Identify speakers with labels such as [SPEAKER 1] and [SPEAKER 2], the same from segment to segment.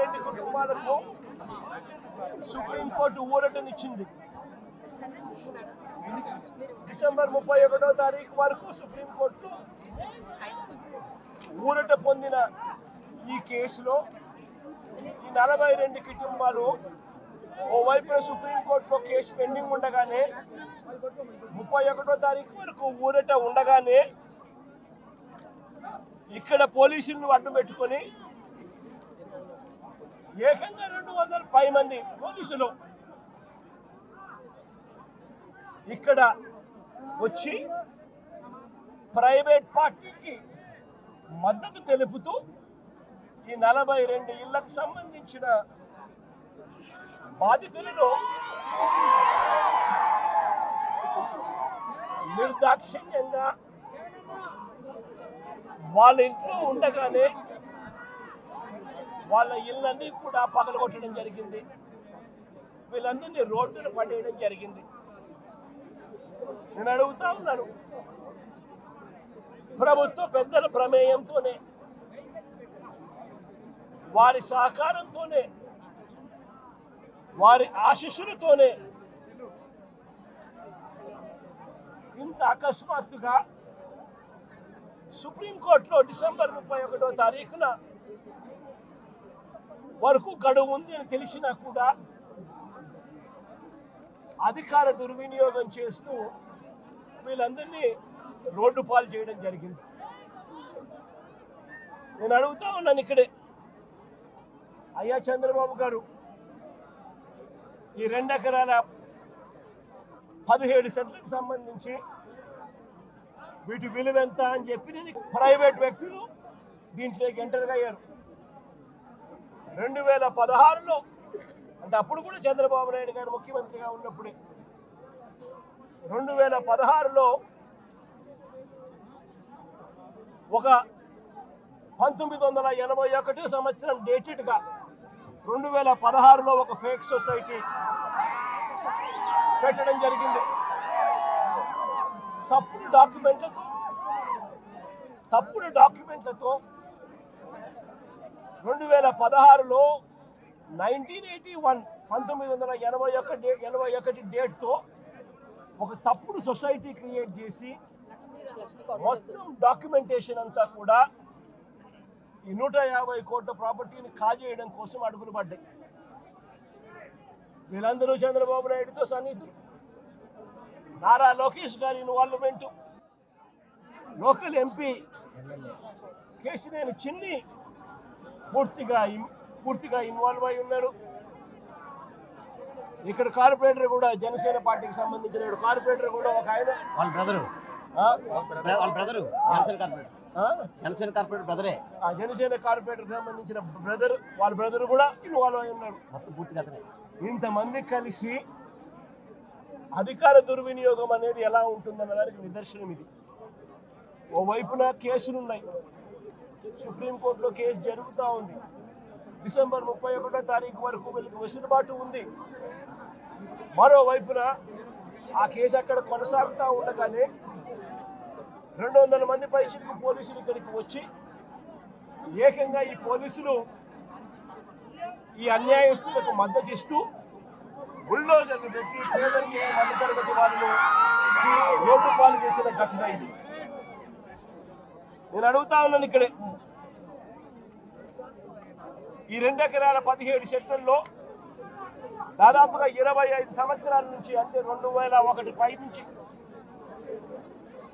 [SPEAKER 1] రెండు కుటుంబాలకు supreme court ఊరటనిచ్చింది. December ముప్పై ఒకటో తారీఖు వరకు సుప్రీంకోర్టు ఊరట పొందిన ఈ కేసులో ఈ నలభై రెండు కుటుంబాలు ఓవైపున సుప్రీంకోర్టులో కేసు పెండింగ్ ఉండగానే ముప్పై ఒకటో తారీఖు వరకు ఊరట ఉండగానే ఇక్కడ పోలీసులను అడ్డు పెట్టుకొని ఏకంగా రెండు వందల పై మంది పోలీసులు ఇక్కడ వచ్చి ప్రైవేట్ పార్టీకి మద్దతు తెలుపుతూ ఈ నలభై రెండు ఇళ్ళకు సంబంధించిన బాధితులను నిర్దాక్షిణ్యంగా వాళ్ళ ఇంట్లో ఉండగానే వాళ్ళ ఇళ్ళన్నీ కూడా పగలగొట్టడం జరిగింది. వీళ్ళందరినీ రోడ్డును పడేయడం జరిగింది. నేను అడుగుతా ఉన్నాను. ప్రభుత్వ పెద్దల ప్రమేయంతోనే వారి సహకారంతోనే వారి ఆశీస్సులతోనే ఇంత అకస్మాత్తుగా సుప్రీంకోర్టులో డిసెంబర్ ముప్పై ఒకటో తారీఖున వరకు గడువు ఉంది అని తెలిసినా కూడా అధికార దుర్వినియోగం చేస్తూ వీళ్ళందరినీ రోడ్డు పాలు చేయడం జరిగింది. నేను అడుగుతా ఉన్నాను ఇక్కడే. అయ్యా చంద్రబాబు గారు ఈ రెండు ఎకరాల పదిహేడు సెంట్లకు సంబంధించి వీటి విలువ ఎంత అని చెప్పి నేను ప్రైవేట్ వ్యక్తులు దీంట్లోకి ఎంటర్గా అయ్యారు. రెండు వేల పదహారులో. అంటే అప్పుడు కూడా చంద్రబాబు నాయుడు గారు ముఖ్యమంత్రిగా ఉన్నప్పుడే. రెండు వేల పదహారులో ఒక పంతొమ్మిది వందల ఎనభై ఒకటి సంవత్సరం డేటెడ్గా రెండు వేల పదహారులో ఒక ఫేక్ సొసైటీ పెట్టడం జరిగింది. తప్పుడు డాక్యుమెంట్లతో తప్పుడు డాక్యుమెంట్లతో రెండు వేల పదహారులో నైన్టీన్ ఎయిటీ వన్ పంతొమ్మిది వందల ఎనభై ఒకటి ఎనభై ఒకటి డేట్తో ఒక తప్పుడు సొసైటీ క్రియేట్ చేసి మొత్తం డాక్యుమెంటేషన్ అంతా కూడా ఈ నూట యాభై కోట్ల ప్రాపర్టీని కాజేయడం కోసం అడుగులు పడ్డాయి. వీళ్ళందరూ చంద్రబాబు నాయుడుతో సన్నిహితులు. నారా లోకేష్ గారి ఇన్వాల్వ్మెంటు లోకల్ ఎంపీ కేసినేని చిన్ని పూర్తిగా పూర్తిగా ఇన్వాల్వ్ అయి ఉన్నారు. ఇక్కడ కార్పొరేటర్ కూడా జనసేన పార్టీకి సంబంధించిన కార్పొరేటర్ కూడా ఒక ఆయన.
[SPEAKER 2] వాళ్ళ బ్రదరు? వాళ్ళ బ్రదరు జనసేన కార్పొరేటర్.
[SPEAKER 1] ఆ?
[SPEAKER 2] జనసేన కార్పొరేటర్ బ్రదరే.
[SPEAKER 1] ఆ జనసేన కార్పొరేటర్ సంబంధించిన బ్రదర్ వాళ్ళ బ్రదర్ కూడా ఇన్వాల్వ్ అయి ఉన్నారు.
[SPEAKER 2] మొత్తం పూర్తిగా అతనే.
[SPEAKER 1] ఇంతమంది కలిసి అధికార దుర్వినియోగం అనేది ఎలా ఉంటుందన్న దానికి నిదర్శనం ఇది. ఓవైపున కేసులు ఉన్నాయి సుప్రీంకోర్టులో కేసు జరుగుతూ ఉంది. డిసెంబర్ ముప్పై ఒకటో తారీఖు వరకు వీళ్ళకి వెసులుబాటు ఉంది. మరోవైపున ఆ కేసు అక్కడ కొనసాగుతూ ఉండగానే రెండు వందల మంది పైసలకు పోలీసులు ఇక్కడికి వచ్చి ఏకంగా ఈ పోలీసులు ఈ అన్యాయస్తులకు మద్దతు ఇస్తూ బుల్డోజర్లు పెట్టి పేదరికి మధ్యతరగతి వాళ్ళు రోడ్డు పాలు చేసిన ఘటన ఇది నేను అడుగుతా ఉన్నాను ఇక్కడే. ఈ రెండు ఎకరాల పదిహేడు సెక్టర్లో దాదాపుగా ఇరవై ఐదు సంవత్సరాల నుంచి అంటే రెండు వేల ఒకటి పై నుంచి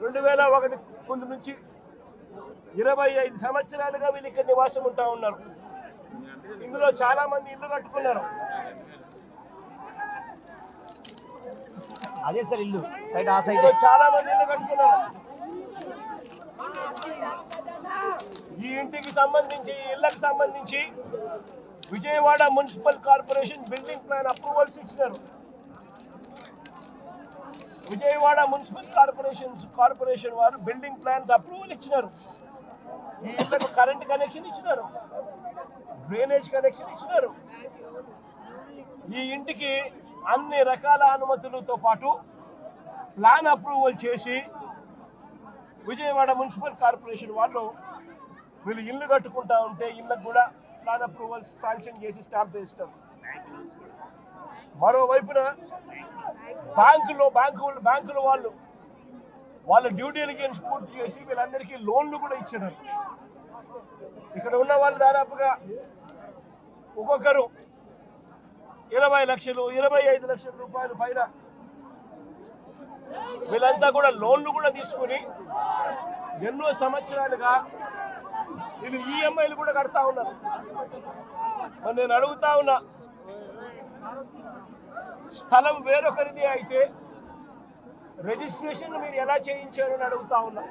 [SPEAKER 1] రెండు వేల ఒకటి ముందు నుంచి ఇరవై ఐదు సంవత్సరాలుగా వీళ్ళు ఇక్కడ నివాసం ఉంటా ఉన్నారు. ఇందులో చాలా మంది ఇల్లు కట్టుకున్నారు.
[SPEAKER 2] అదే సార్ ఇల్లు. సైడ్ ఆ సైడ్.
[SPEAKER 1] చాలా మంది ఇల్లు కట్టుకున్నారు. ఈ ఇంటికి సంబంధించి ఇళ్ళకు సంబంధించి Vijayawada municipal corporation building plan approvals ఇచ్చినారు. విజయవాడ మున్సిపల్ కార్పొరేషన్ కార్పొరేషన్ వారు బిల్డింగ్ ప్లాన్స్ అప్రూవల్ ఇచ్చినారు. ఈ ఇళ్ళకు కరెంట్ కనెక్షన్ ఇచ్చినారు. డ్రైనేజ్ కనెక్షన్ ఇచ్చినారు. ఈ ఇంటికి అన్ని రకాల అనుమతులతో పాటు ప్లాన్ అప్రూవల్ చేసి విజయవాడ మున్సిపల్ కార్పొరేషన్ వాళ్ళు వీళ్ళు ఇల్లు కట్టుకుంటా ఉంటే ఇళ్ళకు కూడా ప్లాన్ అప్రూవల్స్ శాంక్షన్ చేసి స్టాంప్ వేసినాం మరోవైపున బ్యాంకులో బ్యాంకు బ్యాంకుల వాళ్ళు వాళ్ళ డ్యూ డెలిజెన్స్ పూర్తి చేసి వీళ్ళందరికీ లోన్లు కూడా ఇచ్చినారు. ఇక్కడ ఉన్న వాళ్ళు దాదాపుగా ఒక్కొక్కరు ఇరవై లక్షలు ఇరవై ఐదు లక్షల రూపాయలు పైన వీళ్ళంతా కూడా లోన్లు కూడా తీసుకుని ఎన్నో సంవత్సరాలుగా వీళ్ళు ఈఎంఐలు కూడా కడతా ఉన్నారు మరి నేను అడుగుతా ఉన్నా స్థలం వేరొకరిది అయితే రిజిస్ట్రేషన్ మీరు ఎలా చేయించారు అని అడుగుతా ఉన్నా.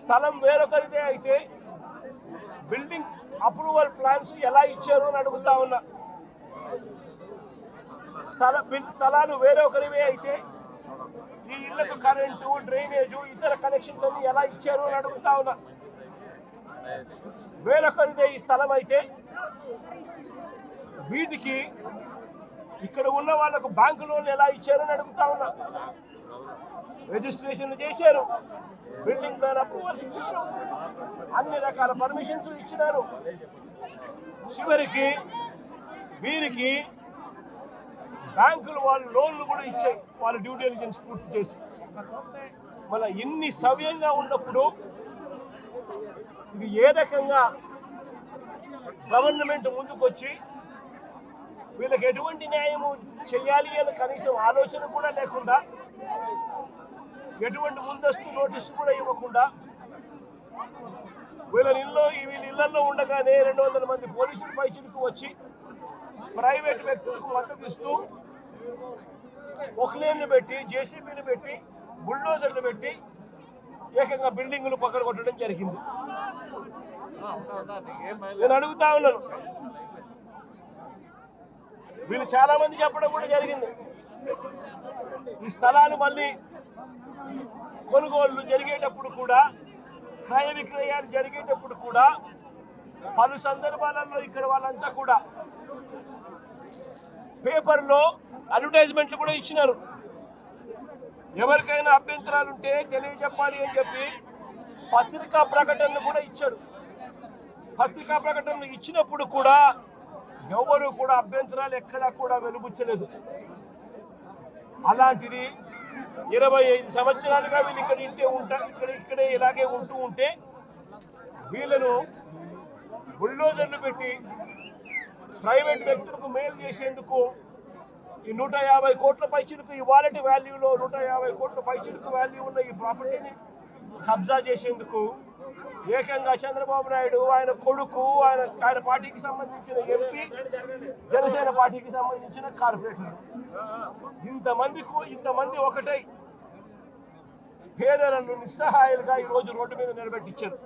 [SPEAKER 1] స్థలం వేరొకరిదే అయితే బిల్డింగ్ అప్రూవల్ ప్లాన్స్ ఎలా ఇచ్చారు అని అడుగుతా ఉన్నా. స్థల బిల్ స్థలాలు వేరొకరివే అయితే ఇళ్ళకు కరెంటు డ్రైనేజు ఇతర కనెక్షన్స్ అన్ని ఎలా ఇచ్చారు అని అడుగుతా ఉన్నా. వేరొకరిదే ఈ స్థలం అయితే వీటికి ఇక్కడ ఉన్న వాళ్ళకు బ్యాంకు లోన్లు ఎలా ఇచ్చారని అడుగుతా ఉన్నా. రిజిస్ట్రేషన్లు చేశారు. బిల్డింగ్ ప్లాన్ అప్రూవల్స్ ఇచ్చారు. అన్ని రకాల పర్మిషన్స్ ఇచ్చినారు. చివరికి వీరికి బ్యాంకులు వాళ్ళు లోన్లు కూడా ఇచ్చాయి. వాళ్ళ డ్యూ డెలిజెన్స్ పూర్తి చేసి. మన ఇన్ని సవ్యంగా ఉన్నప్పుడు ఇది ఏ రకంగా గవర్నమెంట్ ముందుకొచ్చి వీళ్ళకి ఎటువంటి న్యాయము చేయాలి అని కనీసం ఆలోచన కూడా లేకుండా ఎటువంటి ముందస్తు నోటీసు కూడా ఇవ్వకుండా వీళ్ళ ఇల్లు వీళ్ళ ఇళ్ళలో ఉండగానే రెండు వందల మంది పోలీసులు పైచిలకు వచ్చి ప్రైవేట్ వ్యక్తులకు మద్దతు ఇస్తూ ఒక్లేన్లు పెట్టి జేసీబీలు పెట్టి బుల్డోజర్లు పెట్టి ఏకంగా బిల్డింగులు పక్కన కొట్టడం జరిగింది. నేను అడుగుతా ఉన్నాను. వీళ్ళు చాలా మంది చెప్పడం కూడా జరిగింది. ఈ స్థలాలు మళ్ళీ కొనుగోళ్ళు జరిగేటప్పుడు కూడా క్రయ విక్రయాలు జరిగేటప్పుడు కూడా పలు సందర్భాలలో ఇక్కడ వాళ్ళంతా కూడా పేపర్లో అడ్వర్టైజ్మెంట్లు కూడా ఇచ్చినారు. ఎవరికైనా అభ్యంతరాలు ఉంటే తెలియజెప్పాలి అని చెప్పి పత్రికా ప్రకటనలు కూడా ఇచ్చాడు పత్రికా ప్రకటనలు ఇచ్చినప్పుడు కూడా ఎవరు కూడా అభ్యంతరాలు ఎక్కడా కూడా వెలుబుచ్చలేదు. అలాంటిది ఇరవై ఐదు సంవత్సరాలుగా వీళ్ళు ఇక్కడ ఇంటే ఉంటారు ఇక్కడ ఇక్కడే ఇలాగే ఉంటూ ఉంటే వీళ్ళను బుల్డోజర్లు పెట్టి ప్రైవేట్ వ్యక్తులకు మేలు చేసేందుకు ఈ నూట యాభై కోట్ల పైచిలకు ఈ వాలెట్ వాల్యూలో నూట యాభై కోట్ల పైచిలకు వాల్యూ ఉన్న ఈ ప్రాపర్టీని కబ్జా చేసేందుకు ఏకంగా చంద్రబాబు నాయుడు ఆయన కొడుకు ఆయన ఆయన పార్టీకి సంబంధించిన ఎంపీ జనసేన పార్టీకి సంబంధించిన కార్పొరేటర్ ఇంతమందికు ఇంతమంది ఒకటై పేదలను నిస్సహాయాలుగా ఈ రోజు రోడ్డు మీద నిలబెట్టించారు.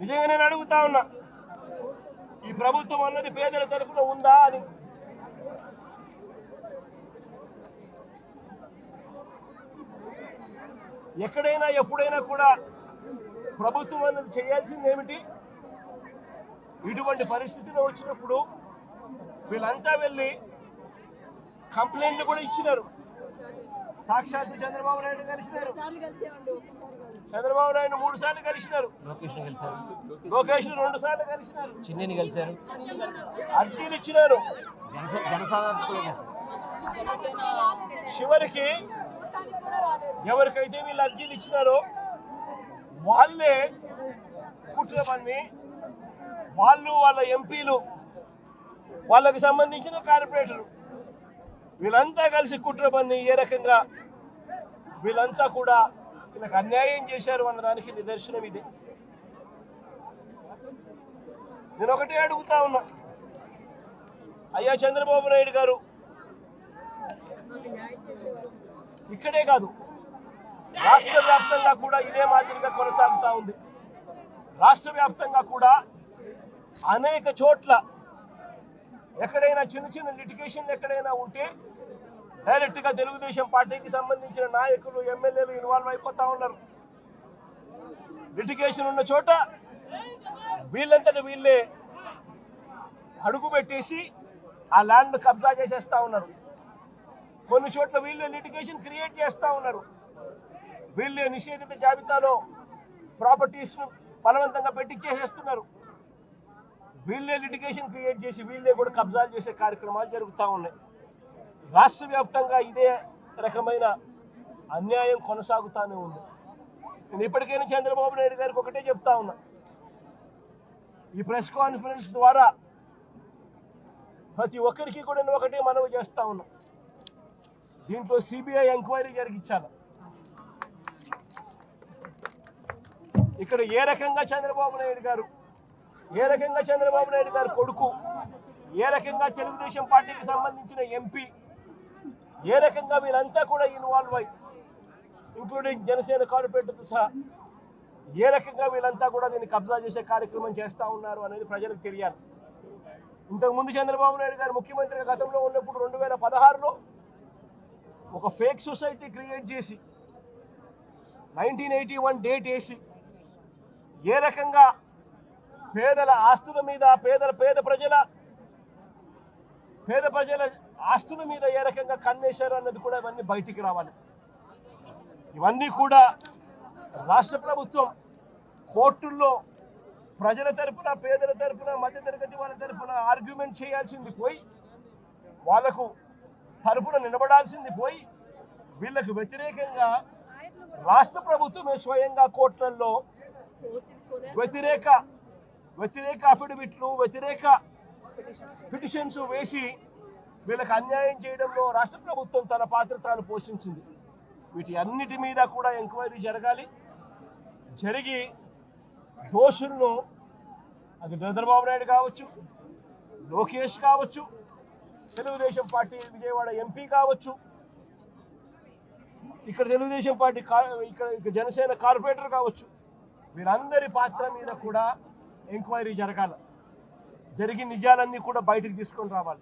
[SPEAKER 1] నిజంగా నేను అడుగుతా ఉన్నా ఈ ప్రభుత్వం అన్నది పేదల తరపున ఉందా అని. ఎక్కడైనా ఎప్పుడైనా కూడా ప్రభుత్వం అన్నది చేయాల్సింది ఏమిటి? ఇటువంటి పరిస్థితిలో వచ్చినప్పుడు వీళ్ళంతా వెళ్ళి కంప్లైంట్లు కూడా ఇచ్చినారు. సాక్షాత్తు చంద్రబాబు నాయుడు కలిసినారు. చంద్రబాబు నాయుడు మూడు సార్లు కలిసినారు.
[SPEAKER 2] లోకేష్ కలిశారు.
[SPEAKER 1] లోకేష్ రెండు సార్లు కలిసినారు.
[SPEAKER 2] చిన్నిని కలిశారు.
[SPEAKER 1] అర్జీలు ఇచ్చినారు. చివరికి ఎవరికైతే వీళ్ళు అర్జీలు ఇచ్చినారో వాళ్ళే కుట్ర పన్ని వాళ్ళు వాళ్ళ ఎంపీలు వాళ్ళకి సంబంధించిన కార్పొరేటర్లు. వీళ్ళంతా కలిసి కుట్ర పని ఏ రకంగా వీళ్ళంతా కూడా వీళ్ళకి అన్యాయం చేశారు అన్న దానికి నిదర్శనం ఇది. నేను ఒకటే అడుగుతా ఉన్నా. అయ్యా చంద్రబాబు నాయుడు గారు ఇక్కడే కాదు రాష్ట్ర వ్యాప్తంగా కూడా ఇదే మాదిరిగా కొనసాగుతూ ఉంది. రాష్ట్ర వ్యాప్తంగా కూడా అనేక చోట్ల ఎక్కడైనా చిన్న చిన్న లిటికేషన్ ఎక్కడైనా ఉంటే డైరెక్ట్గా తెలుగుదేశం పార్టీకి సంబంధించిన నాయకులు ఎమ్మెల్యేలు ఇన్వాల్వ్ అయిపోతా ఉన్నారు. లిటిగేషన్ ఉన్న చోట వీళ్ళంతటి వీళ్ళే అడుగు పెట్టేసి ఆ ల్యాండ్ కబ్జా చేసేస్తా ఉన్నారు. కొన్ని చోట్ల వీళ్ళే లిటిగేషన్ క్రియేట్ చేస్తూ ఉన్నారు. వీళ్ళే నిషేధిత జాబితాలో ప్రాపర్టీస్ను బలవంతంగా పెట్టించేసేస్తున్నారు వీళ్ళే లిటిగేషన్ క్రియేట్ చేసి వీళ్ళే కూడా కబ్జాలు చేసే కార్యక్రమాలు జరుగుతూ ఉన్నాయి. రాష్ట్ర వ్యాప్తంగా ఇదే రకమైన అన్యాయం కొనసాగుతూనే ఉంది. నేను ఇప్పటికైనా చంద్రబాబు నాయుడు గారికి ఒకటే చెప్తా ఉన్నా. ఈ ప్రెస్ కాన్ఫరెన్స్ ద్వారా ప్రతి ఒక్కరికి కూడా నేను ఒకటే మనవి చేస్తా ఉన్నా. దీంట్లో సిబిఐ ఎంక్వైరీ జరిగించాలి. ఇక్కడ ఏ రకంగా చంద్రబాబు నాయుడు గారు ఏ రకంగా చంద్రబాబు నాయుడు గారు కొడుకు ఏ రకంగా తెలుగుదేశం పార్టీకి సంబంధించిన ఎంపీ ఏ రకంగా వీళ్ళంతా కూడా ఇన్వాల్వ్ అయ్యి ఇంక్లూడింగ్ జనసేన కార్పొరేటర్తో సహా ఏ రకంగా వీళ్ళంతా కూడా దీన్ని కబ్జా చేసే కార్యక్రమం చేస్తూ ఉన్నారు అనేది ప్రజలకు తెలియాలి. ఇంతకుముందు చంద్రబాబు నాయుడు గారు ముఖ్యమంత్రిగా గతంలో ఉన్నప్పుడు రెండు వేల పదహారులో ఒక ఫేక్ సొసైటీ క్రియేట్ చేసి నైన్టీన్ ఎయిటీ వన్ డేట్ వేసి ఏ రకంగా పేదల ఆస్తుల మీద పేదల పేద ప్రజల పేద ప్రజల ఆస్తుల మీద ఏ రకంగా కన్నేశారు అన్నది కూడా ఇవన్నీ బయటికి రావాలి. ఇవన్నీ కూడా రాష్ట్ర ప్రభుత్వం కోర్టుల్లో ప్రజల తరపున పేదల తరపున మధ్యతరగతి వాళ్ళ తరపున ఆర్గ్యుమెంట్ చేయాల్సింది పోయి వాళ్ళకు తరపున నిలబడాల్సింది పోయి వీళ్ళకు వ్యతిరేకంగా రాష్ట్ర ప్రభుత్వమే స్వయంగా కోర్టులలో వ్యతిరేక వ్యతిరేక అఫిడవిట్లు వ్యతిరేక పిటిషన్స్ వేసి వీళ్ళకి అన్యాయం చేయడంలో రాష్ట్ర ప్రభుత్వం తన పాత్ర తాను పోషించింది. వీటి అన్నిటి మీద కూడా ఎంక్వైరీ జరగాలి. జరిగి దోషులను అది చంద్రబాబు నాయుడు కావచ్చు లోకేష్ కావచ్చు తెలుగుదేశం పార్టీ విజయవాడ ఎంపీ కావచ్చు ఇక్కడ తెలుగుదేశం పార్టీ కా- ఇక్కడ జనసేన కార్పొరేటర్ కావచ్చు వీరందరి పాత్ర మీద కూడా ఎంక్వైరీ జరగాలి. జరిగి నిజాలన్నీ కూడా బయటికి తీసుకొని రావాలి.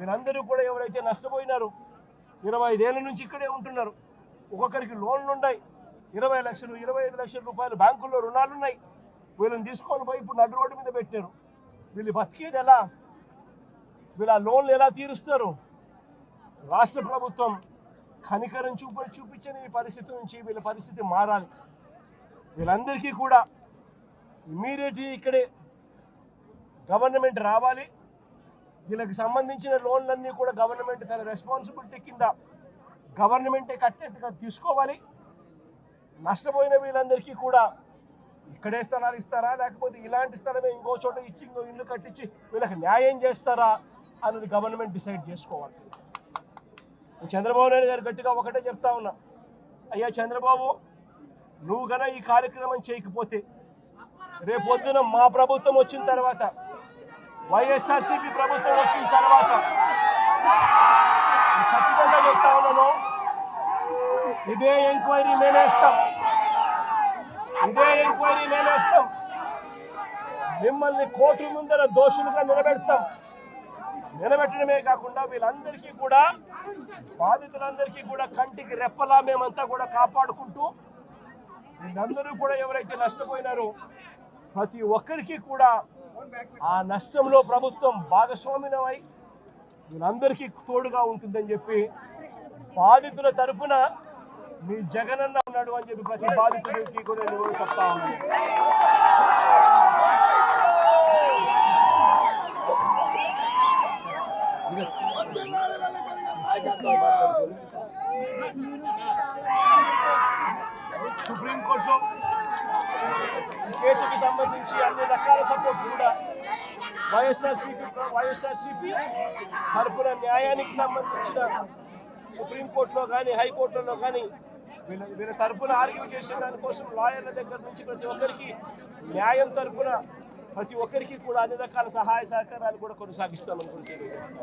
[SPEAKER 1] వీరందరూ కూడా ఎవరైతే నష్టపోయినారు ఇరవై ఐదేళ్ళ నుంచి ఇక్కడే ఉంటున్నారు. ఒక్కొక్కరికి లోన్లు ఉన్నాయి ఇరవై లక్షలు ఇరవై ఐదు లక్షల రూపాయలు బ్యాంకుల్లో రుణాలు ఉన్నాయి వీళ్ళని తీసుకొని పోయి ఇప్పుడు నడు రోడ్డు మీద పెట్టారు. వీళ్ళు బతికేది ఎలా? వీళ్ళ ఆ లోన్లు ఎలా తీరుస్తారు? రాష్ట్ర ప్రభుత్వం కనికరం చూప చూపించని ఈ పరిస్థితి నుంచి వీళ్ళ పరిస్థితి మారాలి. వీళ్ళందరికీ కూడా ఇమీడియట్లీ ఇక్కడే గవర్నమెంట్ రావాలి. వీళ్ళకి సంబంధించిన లోన్లన్నీ కూడా గవర్నమెంట్ తన రెస్పాన్సిబిలిటీ కింద గవర్నమెంటే కట్టేట్టుగా తీసుకోవాలి. నష్టపోయిన వీళ్ళందరికీ కూడా ఇక్కడే స్థలాలు ఇస్తారా? లేకపోతే ఇలాంటి స్థలమే ఇంకో చోట ఇచ్చి ఇంకో ఇల్లు కట్టించి వీళ్ళకి న్యాయం చేస్తారా అన్నది గవర్నమెంట్ డిసైడ్ చేసుకోవాలి. చంద్రబాబు నాయుడు గారు గట్టిగా ఒకటే చెప్తా ఉన్నా. అయ్యా చంద్రబాబు నువ్వు గన ఈ కార్యక్రమం చేయకపోతే రేపొద్దున మా ప్రభుత్వం వచ్చిన తర్వాత వైఎస్ఆర్సీపీ ప్రభుత్వం వచ్చిన తర్వాత ఖచ్చితంగా చెప్తా ఉన్నాను. ఇదే ఎంక్వైరీ మేమేస్తాం. ఇదే ఎంక్వైరీ మేమేస్తాం. మిమ్మల్ని కోర్టు ముందర దోషులుగా నిలబెడతాం. నిలబెట్టడమే కాకుండా వీళ్ళందరికీ కూడా బాధితులందరికీ కూడా కంటికి రెప్పలా మేమంతా కూడా కాపాడుకుంటూ వీళ్ళందరూ కూడా ఎవరైతే నష్టపోయినారో ప్రతి ఒక్కరికి కూడా ఆ నష్టంలో ప్రభుత్వం భాగస్వామ్యమై వీళ్ళందరికీ తోడుగా ఉంటుందని చెప్పి బాధితుల తరపున మీ జగనన్న ఉన్నాడు అని చెప్పి ప్రతి బాధితుడికి కూడా నేను చెప్తా ఉన్నాను సుప్రీంకోర్టులో ఈ సంబంధించి అన్ని రకాల సపోర్ట్ కూడా వైఎస్ఆర్సీపీ వైఎస్ఆర్సీపీ తరపున న్యాయానికి సంబంధించిన సుప్రీంకోర్టులో కానీ హైకోర్టులో కానీ వీళ్ళ వీళ్ళ తరపున ఆర్గ్యూ చేసే దానికోసం లాయర్ల దగ్గర నుంచి ప్రతి ఒక్కరికి న్యాయం తరపున ప్రతి ఒక్కరికి కూడా అన్ని రకాల సహాయ సహకారాలు కూడా కొనసాగిస్తామని కూడా తెలియజేస్తాం